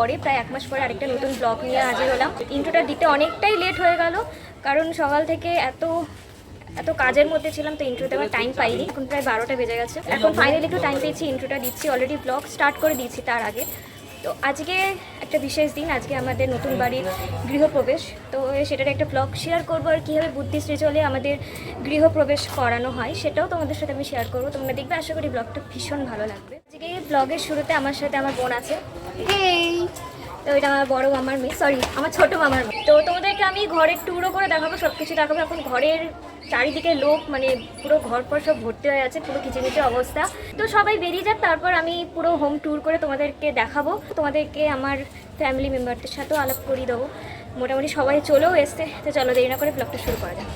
পরে, প্রায় এক মাস পরে আরেকটা নতুন ব্লগ নিয়ে হাজির হলাম। ইন্ট্রোটা দিতে অনেকটাই লেট হয়ে গেল, কারণ সকাল থেকে এত এত কাজের মধ্যে ছিলাম, তো ইন্ট্রোতে আমার টাইম পাইনি। এখন প্রায় বারোটা বেজে গেছে। এখন ফাইনালি একটু টাইম পেয়েছি ইন্ট্রোটা দিচ্ছি অলরেডি ব্লগ স্টার্ট করে দিয়েছি তার আগে। তো আজকে একটা বিশেষ দিন, আজকে আমাদের নতুন বাড়ির গৃহপ্রবেশ। তো সেটার একটা ব্লগ শেয়ার করব, আর কীভাবে বুদ্ধিশ্রী চলে আমাদের গৃহপ্রবেশ করানো হয়, সেটাও তোমাদের সাথে আমি শেয়ার করব। তোমরা দেখবে, আশা করি ব্লগটা ভীষণ ভালো লাগবে। আজকে ব্লগের শুরুতে আমার সাথে আমার বোন আছে। হেই তো এটা আমার বড় মামার মেয়ে। সরি আমার ছোট মামার মেয়ে। তো তোমাদেরকে আমি ঘরের ট্যুরও করে দেখাবো সব কিছু দেখাবো। এখন ঘরের চারিদিকে লোক মানে পুরো ঘর পর সব ভর্তি হয়ে আছে, পুরো কিচিমিচি অবস্থা। তো সবাই বেরিয়ে যাক, তারপর আমি পুরো হোম ট্যুর করে তোমাদেরকে দেখাবো। তোমাদেরকে আমার ফ্যামিলি মেম্বারদের সাথেও আলাপ করিয়ে দেবো। মোটামুটি সবাই চলেও এসছে। তো চলো দেরি না করে ব্লগটা শুরু করা যাক।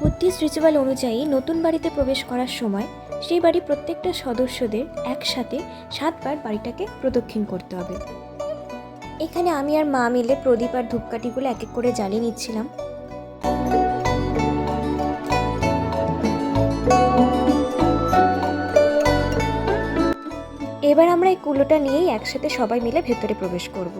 বুদ্ধিস্ট রিচুয়াল অনুযায়ী নতুন বাড়িতে প্রবেশ করার সময় সেই বাড়ির প্রত্যেকটা সদস্যদের একসাথে সাতবার বাড়িটাকে প্রদক্ষিণ করতে হবে। এখানে আমি আর মা মিলে প্রদীপ আর ধূপকাঠিগুলো এক এক করে জ্বালিয়ে নিচ্ছিলাম। এবার আমরা এই কুলোটা নিয়েই একসাথে সবাই মিলে ভেতরে প্রবেশ করব।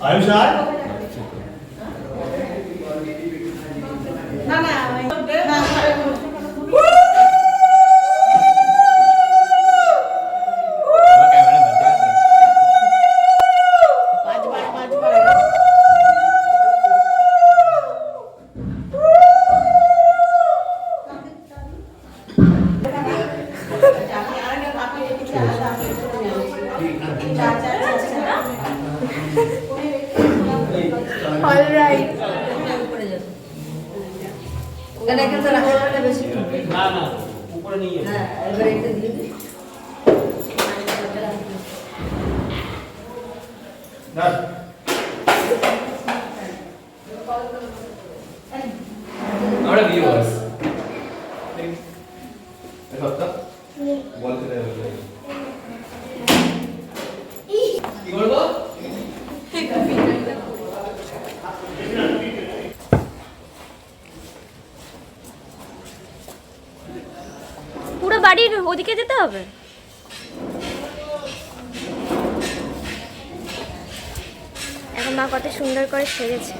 I'm sorry? আয়ুষার আমরা ভিউয়ার্স বলতে কি করব পুরো বাড়ির ওদিকে যেতে হবে এখন মা কত সুন্দর করে সেজেছে।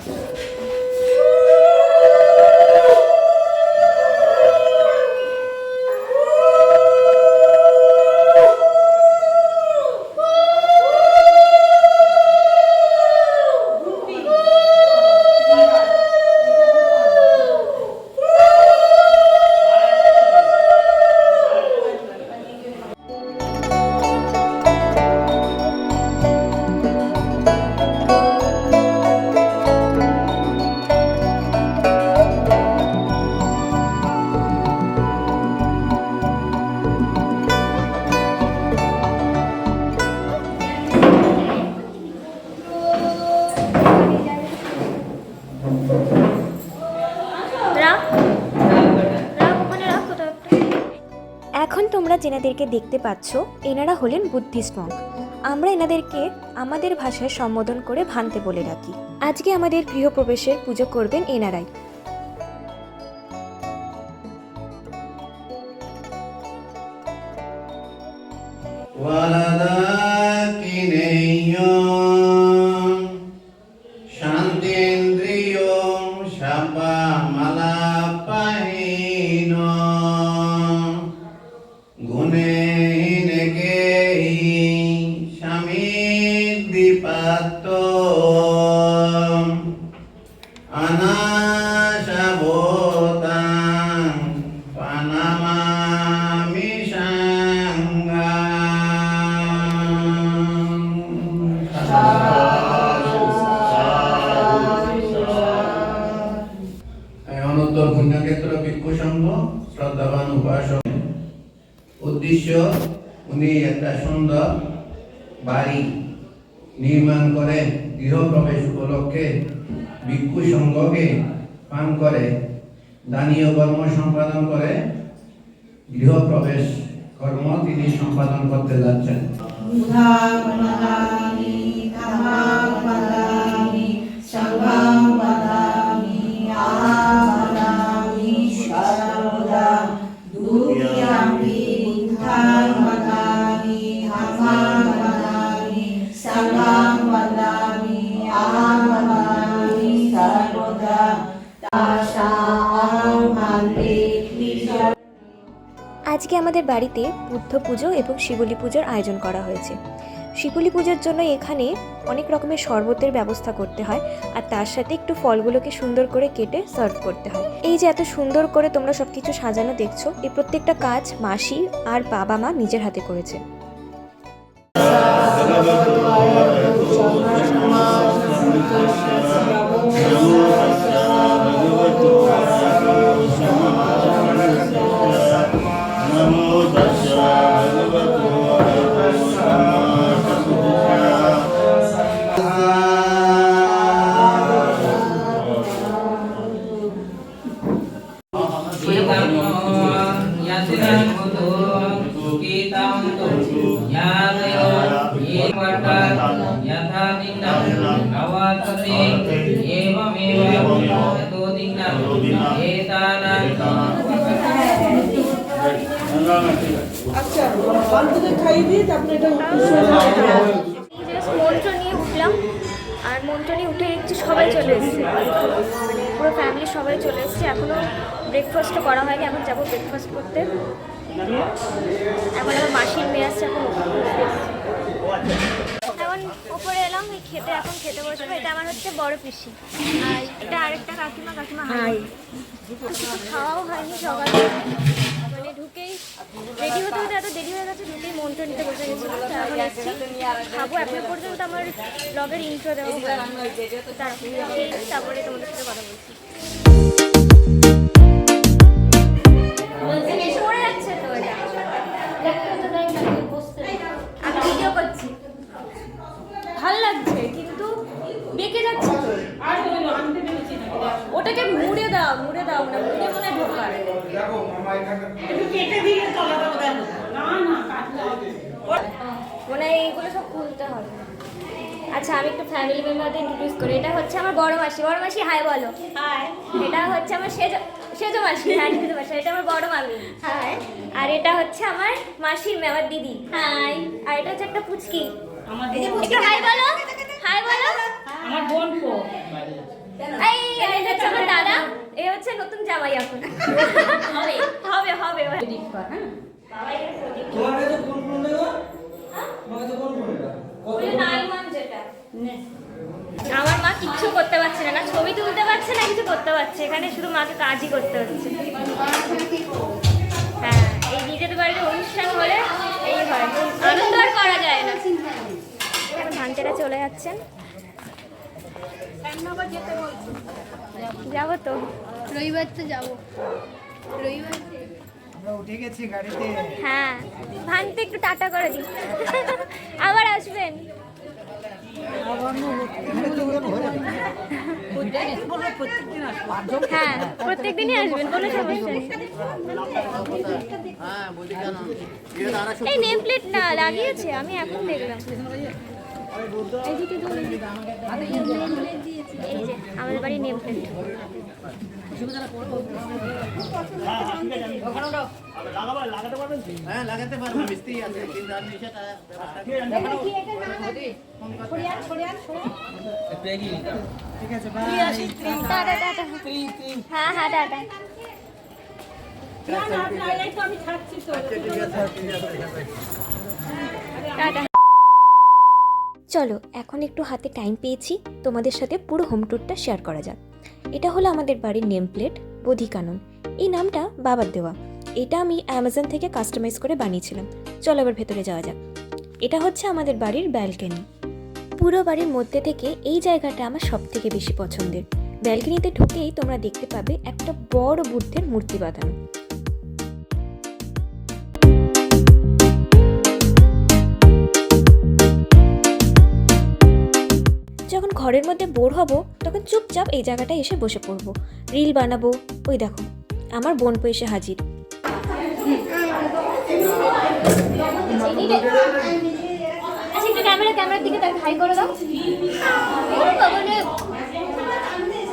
এখন তোমরা যেনাদেরকে দেখতে পাচ্ছ, এনারা হলেন বুদ্ধিস্ট মঙ্ক আমরা এনাদেরকে আমাদের ভাষায় সম্বোধন করে ভানতে বলে রাখি। আজকে আমাদের গৃহপ্রবেশের পুজো করবেন এনারাই। শান্তিন্দ্রিয় দানীয় কর্ম সম্পাদন করে গৃহ প্রবেশ কর্ম তিনি সম্পাদন করতে যাচ্ছেন। আজকে আমাদের বাড়িতে বুদ্ধ পুজো এবং শিবলি পুজোর আয়োজন করা হয়েছে। শিবলি পুজোর জন্য এখানে অনেক রকমের শরবতের ব্যবস্থা করতে হয় আর তার সাথে একটু ফলগুলোকে সুন্দর করে কেটে সার্ভ করতে হয়। এই যে এত সুন্দর করে তোমরা সব কিছু সাজানো দেখছ, এই প্রত্যেকটা কাজ মাসি আর বাবা মা নিজের হাতে করেছে। আচ্ছা মন্ত্র নিয়ে উঠলাম আর মন্ত্র নিয়ে উঠে দেখছি সবাই চলে এসেছে মানে পুরো ফ্যামিলি সবাই চলে এসেছে এখনও ব্রেকফাস্টও করা হয়নি এখন যাব ব্রেকফাস্ট করতে এখন আমার মাসির মেয়ে আসছে এখন এখন ওপরে এলাম এই খেতে এখন খেতে বসবো। এটা আমার হচ্ছে বড় পিসি। আর এটা আরেকটা কাকিমা কাকিমা হাই। কিছু খাওয়াও হয়নি সকালে। মানে ঢুকেই রেডি হতে হতে এত দেরি হয়ে গেছে ঢুকেই মন্ত্র নিতে বসে গেছি তো এখন এসেছি। খাব এখন পর্যন্ত আমার ব্লগের ইন্ট্রো দেওয়া। তারপরে তারপরে তোমাদের সাথে কথা বলছি। হবে আচ্ছা আমি একটু ফ্যামিলি মেম্বারদের ইন্ট্রোডিউস করি। এটা হচ্ছে আমার বড় মাসি। বড় মাসি হাই বলো। হাই এটা হচ্ছে আমার সেজো সেজো মাসি। হ্যাঁ সেজো মাসি। এটা আমার বড় মামি। হাই আর এটা হচ্ছে আমার মাসির মেয়ে আমার দিদি। হাই আর এটা হচ্ছে একটা পুচকি। একটু হাই বলো। হাই বলো। আমার বোন পো। এই এটা হচ্ছে আমার দাদা। এ হচ্ছে নতুন জামাই এখন। হবে। হবে হবে। তোমার কাছে কোন ফোনটা গো তোমার কাছে কোন ফোনটা ওই নাইন ওয়ান যেটা আমার মা কিচ্ছু করতে পারছে না না ছবি তুলতে পারছে না কিছু করতে পারছে এখানে শুধু মাকে কাজই করতে হচ্ছে। হ্যাঁ এই নিজেদের বাড়িতে অনুষ্ঠান হলে এই হয়। আনন্দ আর করা যায় না। এখন ধানতেরা চলে যাচ্ছেন। যাব তো। রবিবার তো যাব। রবিবার হ্যাঁ ভানতে একটু টাটা করে দিন আবার আসবেন। হ্যাঁ প্রত্যেকদিনই আসবেন কোনো সমস্যা নেই। এই নেম প্লেট না লাগিয়েছে আমি এখন দেখলাম। এই আমাদের বাড়ি নেম প্লেট হ্যাঁ লাগাতে পারব মিস্ত্রি আছে কিন্তু আমি সেটা ব্যবস্থা টাটা টাটা হ্যাঁ হ্যাঁ আমি থাকছি তো। চলো, এখন একটু হাতে টাইম পেয়েছি, তোমাদের সাথে পুরো হোম ট্যুরটা শেয়ার করা যাক। এটা হলো আমাদের বাড়ির নেম প্লেট বোধিকানন। এই নামটা বাবার দেওয়া। এটা আমি অ্যামাজন থেকে কাস্টমাইজ করে বানিয়েছিলাম। চলো এবার ভেতরে যাওয়া যাক। এটা হচ্ছে আমাদের বাড়ির ব্যালকনি পুরো বাড়ির মধ্যে থেকে এই জায়গাটা আমার সব থেকে বেশি পছন্দের। ব্যালকনিতে ঢুকেই তোমরা দেখতে পাবে একটা বড় বুদ্ধের মূর্তি বাঁধানো। ঘরের মধ্যে বোর হব তখন চুপচাপ এই জায়গাটায় এসে বসে পড়ব। রিল বানাবো ওই দেখো আমার বোন এসে হাজির। আচ্ছা ক্যামেরা ক্যামেরার দিকে তার হাই করে দাও। ওরে বাবা রে।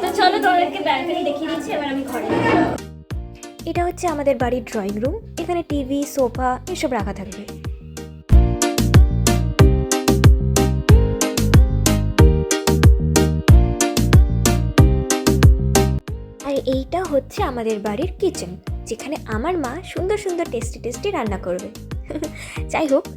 তো চলো তোমাদেরকে ব্যালকনি দেখিয়ে দিচ্ছি এবার আমি ঘরে এটা হচ্ছে আমাদের বাড়ির ড্রয়িং রুম এখানে টিভি সোফা এসব রাখা থাকবে। এইটা হচ্ছে আমাদের বাড়ির কিচেন যেখানে আমার মা সুন্দর সুন্দর টেস্টি টেস্টি রান্না করবে। যাই হোক,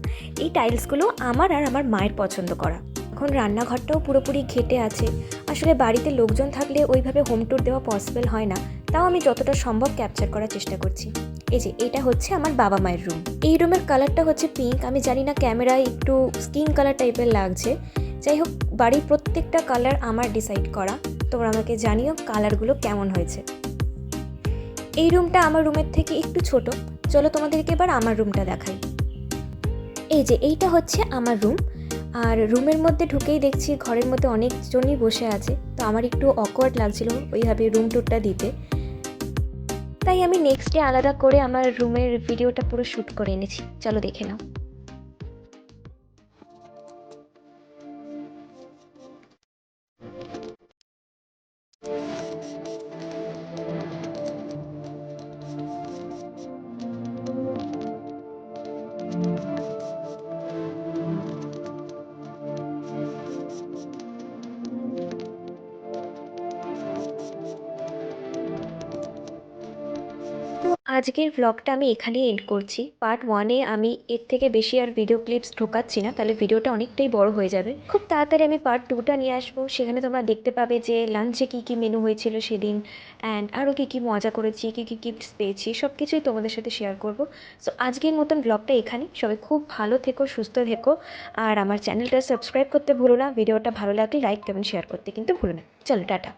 এই টাইলসগুলো আমার আর আমার মায়ের পছন্দ করা। এখন রান্নাঘরটাও পুরোপুরি ঘেটে আছে। আসলে বাড়িতে লোকজন থাকলে ওইভাবে হোম ট্যুর দেওয়া পসিবল হয় না। তাও আমি যতটা সম্ভব ক্যাপচার করার চেষ্টা করছি। এই যে, এটা হচ্ছে আমার বাবা মায়ের রুম এই রুমের কালারটা হচ্ছে পিঙ্ক আমি জানি না ক্যামেরায় একটু স্কিন কালার টাইপের লাগছে। যাই হোক, বাড়ির প্রত্যেকটা কালার আমার ডিসাইড করা। তোমরা আমাকে জানিও কালারগুলো কেমন হয়েছে। এই রুমটা আমার রুমের থেকে একটু ছোট। চলো তোমাদেরকে এবার আমার রুমটা দেখাই। এই যে এইটা হচ্ছে আমার রুম। আর রুমের মধ্যে ঢুকেই দেখছি ঘরের মধ্যে অনেকজনই বসে আছে। তো আমার একটু অকওয়ার্ড লাগছিল ওইভাবে রুম টুরটা দিতে। তাই আমি নেক্সট ডে আলাদা করে আমার রুমের ভিডিওটা পুরো শ্যুট করে এনেছি। চলো দেখে নাও। আজকের ভ্লগটা আমি এখানেই এন্ড করছি। পার্ট ওয়ানে আমি এর থেকে বেশি আর ভিডিও ক্লিপস ঢোকাচ্ছি না, তাহলে ভিডিওটা অনেকটাই বড় হয়ে যাবে। খুব তাড়াতাড়ি আমি পার্ট টুটা নিয়ে আসব। সেখানে তোমরা দেখতে পাবে যে লাঞ্চে কী কী মেনু হয়েছিল সেদিন অ্যান্ড আরও কী কী মজা করেছি, কী কী গিফটস পেয়েছি সব কিছুই তোমাদের সাথে শেয়ার করব। সো আজকের মতন ব্লগটা এখানে সবাই খুব ভালো থেকো, সুস্থ থেকো আর আমার চ্যানেলটা সাবস্ক্রাইব করতে ভুলো না। ভিডিওটা ভালো লাগলে লাইক কমেন্ট শেয়ার করতে কিন্তু ভুলো না। চলো, টাটা।